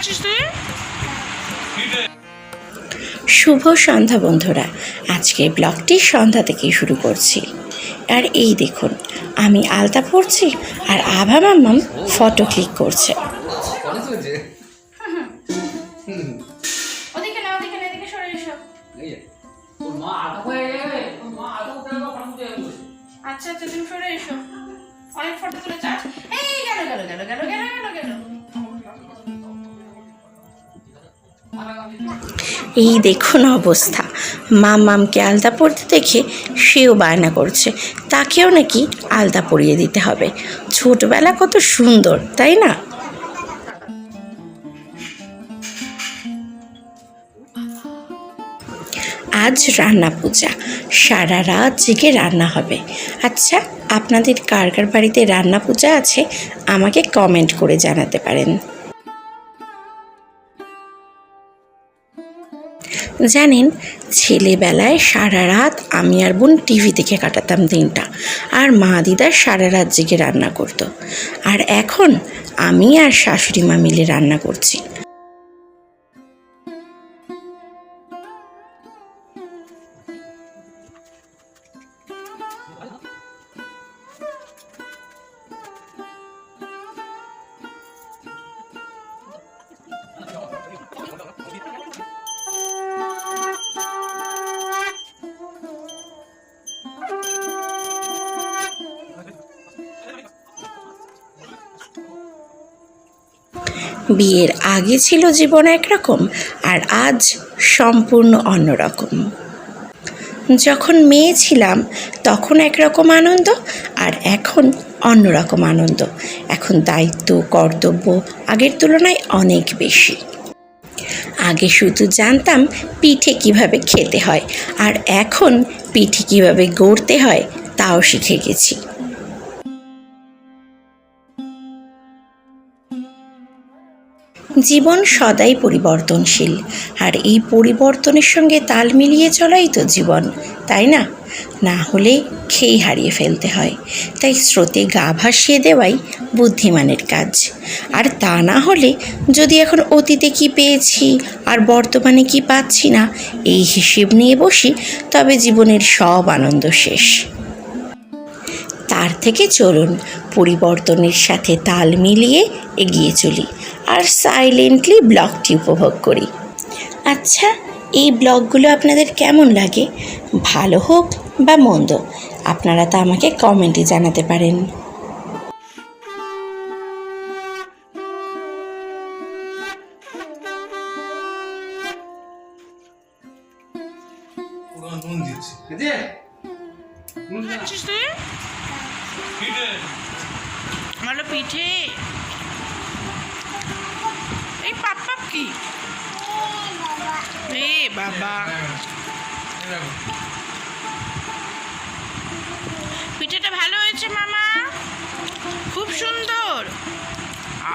খাচ্ছিস তুই? শুভ সন্ধ্যা বন্ধুরা। আজকে ব্লগটি সন্ধ্যা থেকেই শুরু করছি। আর এই দেখুন আমি আলতা পড়ছি আর আভা মাম্মাম ফটো ক্লিক করছে। আচ্ছা আচ্ছা তুমি সরে এসো। অনেক ফটো তুলেছ? এই গেল গেল গেল গেল গেল গেল গেল। এই দেখুন অবস্থা। মামামকে আলতা পরতে দেখে সেও বায়না করছে। তাকেও নাকি আলতা পরিয়ে দিতে হবে। ছোটবেলা কত সুন্দর, তাই না? আজ রান্না পূজা। সারা রাত জেগে রান্না হবে। আচ্ছা আপনাদের কার কার বাড়িতে রান্না পূজা আছে, আমাকে কমেন্ট করে জানাতে পারেন। জানেন, ছেলেবেলায় সারা রাত আমি আর বোন টিভি দেখে কাটাতাম দিনটা। আর মা দিদা সারা রাত জেগে রান্না করতো। আর এখন আমি আর শাশুড়ি মা মিলে রান্না করছি। বিয়ের আগে ছিল জীবন একরকম আর আজ সম্পূর্ণ অন্যরকম। যখন মেয়ে ছিলাম, তখন একরকম আনন্দ আর এখন অন্যরকম আনন্দ। এখন দায়িত্ব, কর্তব্য আগের তুলনায় অনেক বেশি। আগে শুধু জানতাম পিঠে কীভাবে খেতে হয় আর এখন পিঠে কীভাবে গড়তে হয়, তাও শিখে গেছি। জীবন সদাই পরিবর্তনশীল। আর এই পরিবর্তনের সঙ্গে তাল মিলিয়ে চলাই তো জীবন, তাই না? না হলে খেই হারিয়ে ফেলতে হয়। তাই স্রোতে গা ভাসিয়ে দেওয়াই বুদ্ধিমানের কাজ। আর তা না হলে যদি এখন অতীতে কি পেয়েছি আর বর্তমানে কি পাচ্ছি না, এই হিসেব নিয়ে বসি, তবে জীবনের সব আনন্দ শেষ। তার থেকে চলুন পরিবর্তনের সাথে তাল মিলিয়ে এগিয়ে চলি আর সাইলেন্টলি ব্লগটি উপভোগ করি। আচ্ছা এই ব্লগগুলো আপনাদের কেমন লাগে? ভালো হোক বা মন্দ আপনারা তা আমাকে কমেন্টে জানাতে পারেন। পুরো নুন দিচ্ছি। এই যে, নুন না। খাচ্ছিস তুই ভালো পিঠে। এই পাপ কি? এ বাবা। পিঠেটা ভালো হয়েছে মামা। খুব সুন্দর।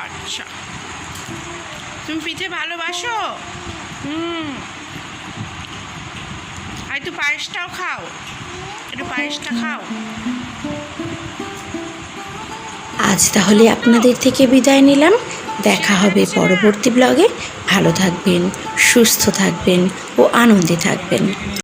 আচ্ছা। তুমি পিঠে ভালোবাসো? হুম। আর একটু পায়েসটাও খাও। একটু পায়েসটা খাও। আজ তাহলে আপনাদের থেকে বিদায় নিলাম। দেখা হবে পরবর্তী ব্লগে ভালো থাকবেন, সুস্থ থাকবেন ও আনন্দে থাকবেন।